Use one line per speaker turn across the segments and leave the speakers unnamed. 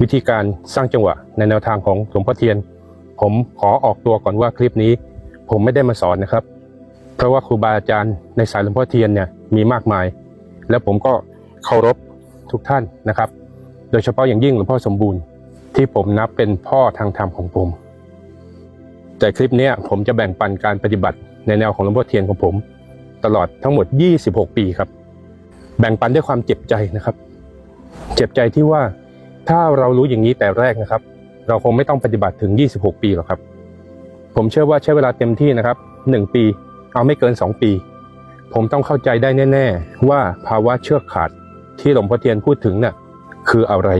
วิธีการสร้างจังหวะในแนวทางของหลวงพ่อเทียน ผมขอออกตัวก่อนว่าคลิปนี้ ผมไม่ได้มาสอนนะครับ เพราะว่าครูบาอาจารย์ในสายหลวงพ่อเทียนเนี่ยมีมากมาย และผมก็เคารพทุกท่านนะครับ โดยเฉพาะอย่างยิ่งหลวงพ่อสมบูรณ์ ที่ผมนับเป็นพ่อทางธรรมของผม แต่คลิปนี้ผมจะแบ่งปันการปฏิบัติในแนวของหลวงพ่อเทียนของผม ตลอดทั้งหมด 26 ปีครับ แบ่งปันด้วยความเจ็บใจนะครับ เจ็บใจที่ว่า ถ้าเรารู้อย่างนี้แต่แรกนะครับ เราคงไม่ต้องปฏิบัติถึง 26 ปีหรอกครับ ผมเชื่อว่าใช้เวลาเต็มที่นะครับ 1 ปี เอาไม่เกิน 2 ปี ผมต้องเข้าใจได้แน่ ๆ ว่าภาวะเชือกขาดที่หลวงพ่อเทียนพูดถึงน่ะคืออะไร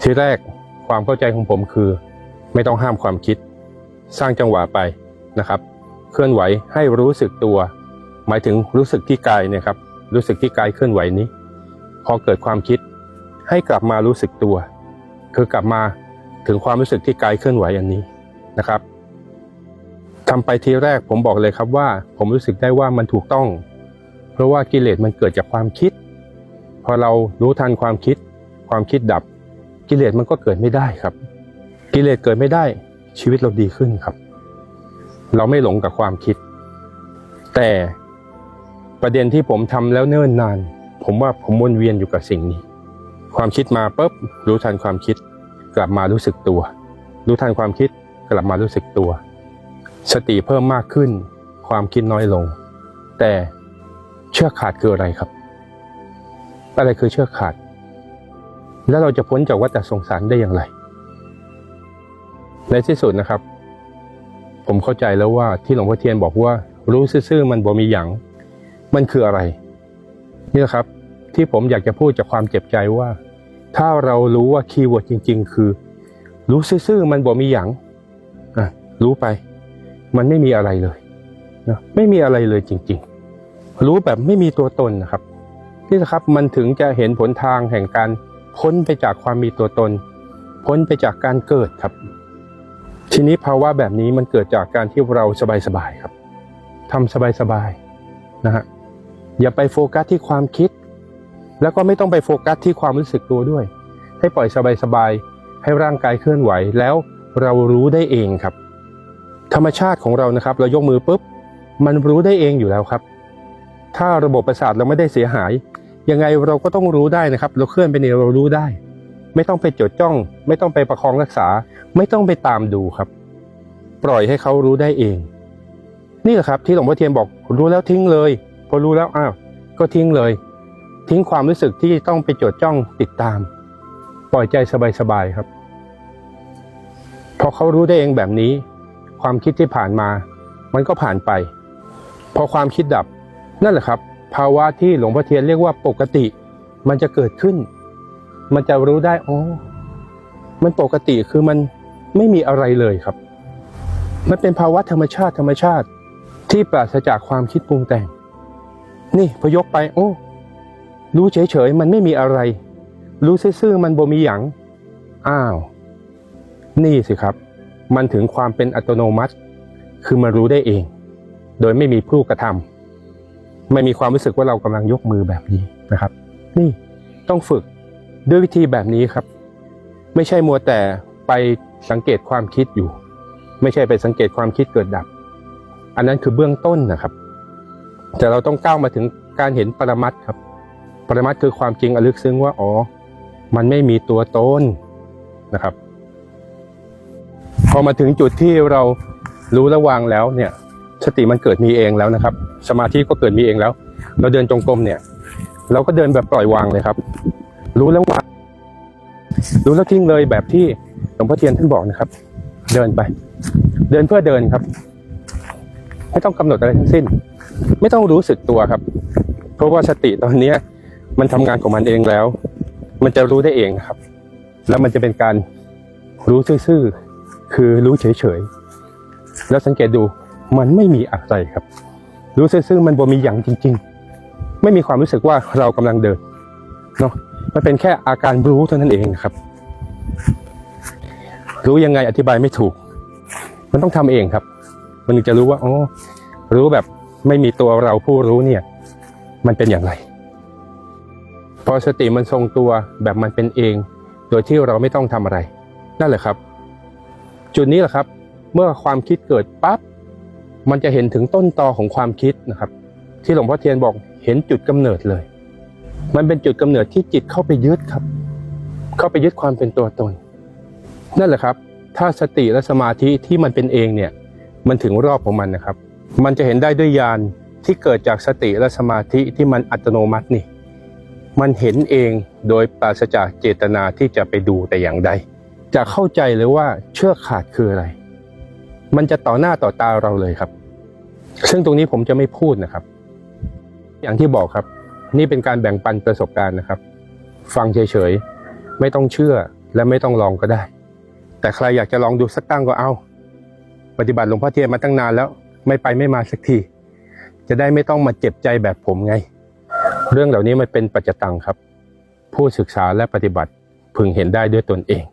ทีแรกความเข้าใจของผมคือ ไม่ต้องห้ามความคิด สร้างจังหวะไปนะครับ เคลื่อนไหวให้รู้สึกตัว หมายถึงรู้สึกที่กายเนี่ยครับรู้สึกที่กายเคลื่อนไหวนี้ พอเกิดความคิด ให้กลับมารู้สึกตัว คือกลับมาถึงความรู้สึกที่กายเคลื่อนไหวอันนี้นะครับทำไปทีแรกผมบอกเลยครับว่า ผมรู้สึกได้ว่ามันถูกต้อง เพราะว่ากิเลสมันเกิดจากความคิด พอเรารู้ทันความคิด ความคิดดับ กิเลสมันก็เกิดไม่ได้ครับ กิเลสเกิดไม่ได้ ชีวิตเราดีขึ้นครับ เราไม่หลงกับความคิด แต่ประเด็นที่ผมทำแล้วเนิ่นนาน ผมว่าผมวนเวียนอยู่กับสิ่งนี้ ความคิดมาปุ๊บรู้ทันความคิด กลับมารู้สึกตัว รู้ทันความคิดกลับมารู้สึกตัว สติเพิ่มมากขึ้น ความคิดน้อยลง แต่เชือกขาดคืออะไรครับ อะไรคือเชือกขาด แล้วเราจะพ้นจากวัฏสงสารได้อย่างไร ในที่สุดนะครับ ผมเข้าใจแล้วว่าที่หลวงพ่อเทียนบอกว่า รู้ซื่อๆมันบ่มีหยังมันคืออะไร นี่แหละครับ ที่ผมอยากจะพูดจากความเจ็บใจว่า ถ้าเรารู้ว่าคีย์เวิร์ดจริง ๆ คือ รู้ซื่อๆมันบ่มีหยังอะรู้ไป มันไม่มีอะไรเลยนะไม่มีอะไรเลยจริง ๆ รู้แบบไม่มีตัวตนนะครับนี่แหละครับมันถึงจะเห็นผลทางแห่งการพ้นไปจากความมีตัวตน พ้นไปจากการเกิดครับ ทีนี้ภาวะแบบนี้มันเกิดจากการที่เราสบายๆครับทำสบายๆนะฮะอย่าไปโฟกัสที่ความคิด แล้วก็ไม่ต้องไปโฟกัสที่ความรู้สึกตัวด้วย ให้ปล่อยสบายๆให้ร่างกายเคลื่อนไหวแล้วเรารู้ได้เองครับ ธรรมชาติของเรานะครับ เรายกมือปุ๊บ มันรู้ได้เองอยู่แล้วครับ ถ้าระบบประสาทเราไม่ได้เสียหาย ยังไงเราก็ต้องรู้ได้นะครับ เราเคลื่อนไปเนี่ยเรารู้ได้ ไม่ต้องไปจดจ้อง ไม่ต้องไปประคองรักษา ไม่ต้องไปตามดูครับ ปล่อยให้เขารู้ได้เอง นี่แหละครับที่หลวงพ่อเทียนบอกรู้แล้วทิ้งเลย พอรู้แล้วอ้าวก็ทิ้งเลย ทิ้งความรู้สึกที่ต้องไปจดจ้องติดตาม ปล่อยใจสบายๆครับ พอเขารู้ได้เองแบบนี้ ความคิดที่ผ่านมา มันก็ผ่านไป พอความคิดดับนั่นแหละครับ ภาวะที่หลวงพ่อเทียนเรียกว่าปกติ มันจะเกิดขึ้น มันจะรู้ได้อ๋อมันปกติคือมันไม่มีอะไรเลยครับ มันเป็นภาวะธรรมชาติธรรมชาติที่ปราศจากความคิดปรุงแต่ง นี่พยกไป โอ้ รู้เฉยๆมันไม่มีอะไร รู้ซื่อๆมันบ่มีหยังอ้าว นี่สิครับ มันถึงความเป็นอัตโนมัติ คือมันรู้ได้เอง โดยไม่มีผู้กระทำไม่มีความรู้สึกว่าเรากำลังยกมือแบบนี้นะครับ นี่ต้องฝึกด้วยวิธีแบบนี้ครับ ไม่ใช่มัวแต่ไปสังเกตความคิดอยู่ ไม่ใช่ไปสังเกตความคิดเกิดดับ อันนั้นคือเบื้องต้นนะครับ แต่เราต้องก้าวมาถึงการเห็นปรมัตครับ ปรมัตถ์คือความจริงอลึกซึ้งว่าอ๋อ มันไม่มีตัวตนนะครับ พอมาถึงจุดที่เรารู้ระวางแล้วเนี่ย สติมันเกิดมีเองแล้วนะครับ สมาธิก็เกิดมีเองแล้ว เราเดินจงกรมเนี่ย เราก็เดินแบบปล่อยวางเลยครับ รู้แล้ววางรู้แล้วทิ้งเลยแบบที่หลวงพ่อเทียนท่านบอกนะครับ เดินไป เดินเพื่อเดินครับ ไม่ต้องกำหนดอะไรทั้งสิ้น ไม่ต้องรู้สึกตัวครับ เพราะว่าสติตอนเนี้ มันทำงานของมันเองแล้ว มันจะรู้ได้เองครับ แล้วมันจะเป็นการรู้ซื่อๆคือรู้เฉยๆแล้วสังเกตดูมันไม่มีอะไรครับ รู้ซื่อๆมันบ่มีอย่างจริง ๆ ไม่มีความรู้สึกว่าเรากำลังเดินเนาะมันเป็นแค่อาการรู้เท่านั้นเองครับ รู้ยังไงอธิบายไม่ถูก มันต้องทำเองครับ มันถึงจะรู้ว่าอ๋อรู้แบบไม่มีตัวเราผู้รู้เนี่ย มันเป็นอย่างไร พอสติมันทรงตัวแบบมันเป็นเอง โดยที่เราไม่ต้องทำอะไร นั่นแหละครับ จุดนี้แหละครับ เมื่อความคิดเกิดปั๊บมันจะเห็นถึงต้นตอของความคิดนะครับ ที่หลวงพ่อเทียนบอกเห็นจุดกำเนิดเลย มันเป็นจุดกำเนิดที่จิตเข้าไปยึดครับ เข้าไปยึดความเป็นตัวตน นั่นแหละครับ ถ้าสติและสมาธิที่มันเป็นเองเนี่ยมันถึงรอบของมันนะครับ มันจะเห็นได้ด้วยญาณที่เกิดจากสติและสมาธิที่มันอัตโนมัตินี่ มันเห็นเองโดยปราศจากเจตนาที่จะไปดูแต่อย่างใด จะเข้าใจเลยว่าเชือกขาดคืออะไร มันจะต่อหน้าต่อตาเราเลยครับ ซึ่งตรงนี้ผมจะไม่พูดนะครับ อย่างที่บอกครับ นี่เป็นการแบ่งปันประสบการณ์นะครับ ฟังเฉยๆ ไม่ต้องเชื่อและไม่ต้องลองก็ได้ แต่ใครอยากจะลองดูสักตั้งก็เอา ปฏิบัติหลวงพ่อเทียนมาตั้งนานแล้ว ไม่ไปไม่มาสักที จะได้ไม่ต้องมาเจ็บใจแบบผมไง เรื่องเหล่านี้มันเป็นปัจจตังครับ ผู้ศึกษาและปฏิบัติพึงเห็นได้ด้วยตนเอง